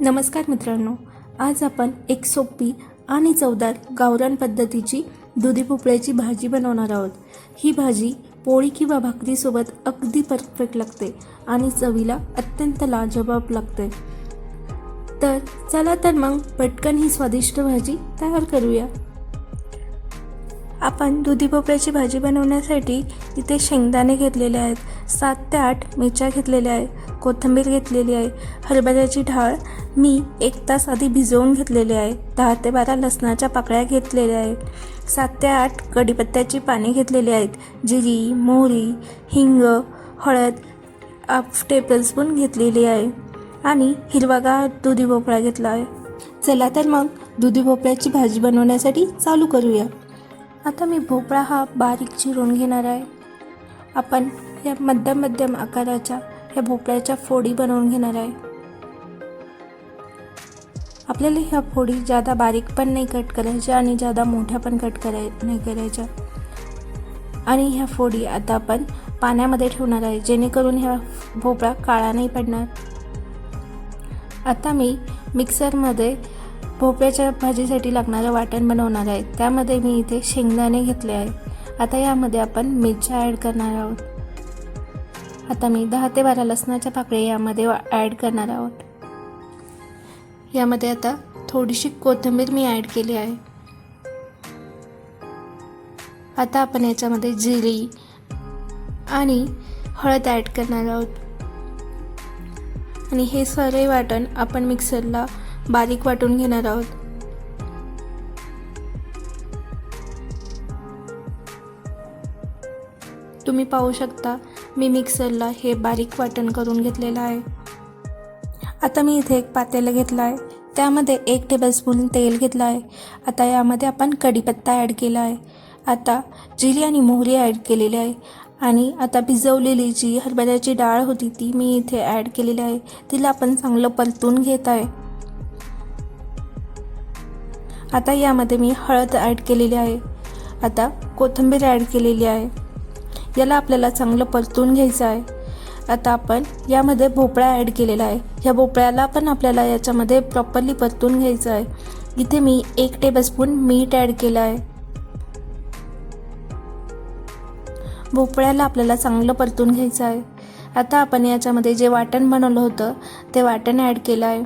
नमस्कार मित्रांनो आज आपण एक सोपी आणि चवदार गावरान पद्धतीची दुधी भोपळ्याची भाजी बनवणार आहोत. ही भाजी पोळी किंवा भाकरीसोबत अगदी परफेक्ट लागते आणि चवीला अत्यंत लाजबाब लागते. तर चला तर मग पटकन ही स्वादिष्ट भाजी तयार करूया. आपण दुधी भोपळ्याची भाजी बनवण्यासाठी इथे शेंगदाणे घेतलेले आहेत. सात ते आठ मिरच्या घेतलेल्या आहे कोथिंबीर घेतलेली आहे. हरभऱ्याची डाळ मी एक तास आधी भिजवून घेतलेली आहे. दहा ते बारा लसणाच्या पाकळ्या घेतलेल्या आहे सात ते आठ कढीपत्त्याची पाने घेतलेली आहेत. जिरी मोहरी हिंग हळद हाफ टेबलस्पून घेतलेली आहे. आणि हिरवागार दुधी भोपळा घेतला आहे. चला तर मग दुधी भोपळ्याची भाजी बनवण्यासाठी चालू करूया. आता मी भोपळा हा बारीक चिरून घेणार आहे. आपण या मध्यम मध्यम आकाराच्या ह्या भोपळ्याच्या फोडी बनवून घेणार आहे. आपल्याला ह्या फोडी जादा बारीक पण नाही कट करायच्या आणि जादा मोठ्या पण कट कराय नाही करायच्या. आणि ह्या फोडी आता आपण पाण्यामध्ये ठेवणार आहे जेणेकरून ह्या भोपळा काळा नाही पडणार. आता मी मिक्सरमध्ये भोपळ्याच्या भाजीसाठी लागणारं वाटण बनवणार आहे. त्यामध्ये मी इथे शेंगदाणे घेतले आहे. आता यामध्ये आपण मिरच्या ॲड करणार आहोत. आता मी दहा ते बारा लसणाच्या पाकळ्या यामध्ये ॲड करणार आहोत. यामध्ये आता थोडीशी कोथिंबीर मी ॲड केली आहे. आता आपण याच्यामध्ये जिरी आणि हळद ॲड करणार आहोत. आणि हे सारे वाटण आपण मिक्सरला बारीक वाटून घेणार आहोत. तुम्ही पाहू शकता मी मिक्सरला हे बारीक वाटण करून घेतलेलं आहे. आता मी इथे एक पातेलं घेतलं आहे त्यामध्ये एक टेबलस्पून तेल घेतलं आहे आता यामध्ये आपण कढीपत्ता ॲड केला आहे. आता जिरी आणि मोहरी ॲड केलेली आहे. आणि आता भिजवलेली जी हरभऱ्याची डाळ होती ती मी इथे ॲड केलेली आहे. तिला आपण चांगलं परतून घेत आहे. आता यामध्ये मी हळद ॲड केलेली आहे. आता कोथिंबीर ॲड केलेली आहे. याला आपल्याला चांगलं परतून घ्यायचं आहे. आता आपण यामध्ये भोपळा ॲड केलेला आहे. ह्या भोपळ्याला पण आपल्याला याच्यामध्ये प्रॉपरली परतून घ्यायचं आहे. इथे मी एक टेबलस्पून मीठ ॲड केलं आहे. भोपळ्याला आपल्याला चांगलं परतून घ्यायचं आहे. आता आपण याच्यामध्ये जे वाटण बनवलं होतं ते वाटण ॲड केलं आहे.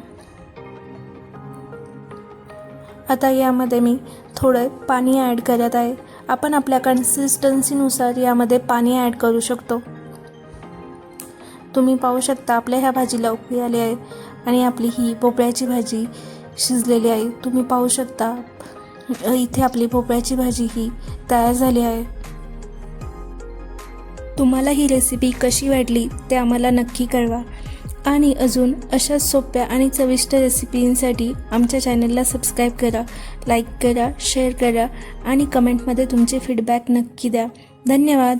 आता यामध्ये मी थोडं पाणी ॲड करत आहे. आपण आपल्या कन्सिस्टन्सीनुसार यामध्ये पाणी ॲड करू शकतो. तुम्ही पाहू शकता आपल्या ह्या भाजीला उकळी आली आहे आणि आपली ही भोपळ्याची भाजी शिजलेली आहे. तुम्ही पाहू शकता इथे आपली भोपळ्याची भाजी ही तयार झाली आहे. तुम्हाला ही रेसिपी कशी वाटली ते आम्हाला नक्की कळवा. आणि अजून अशा सोप्या आणि चविष्ट रेसिपींसाठी आमच्या चॅनलला सबस्क्राईब करा लाईक करा शेअर करा आणि कमेंटमध्ये तुमचे फीडबॅक नक्की द्या. धन्यवाद.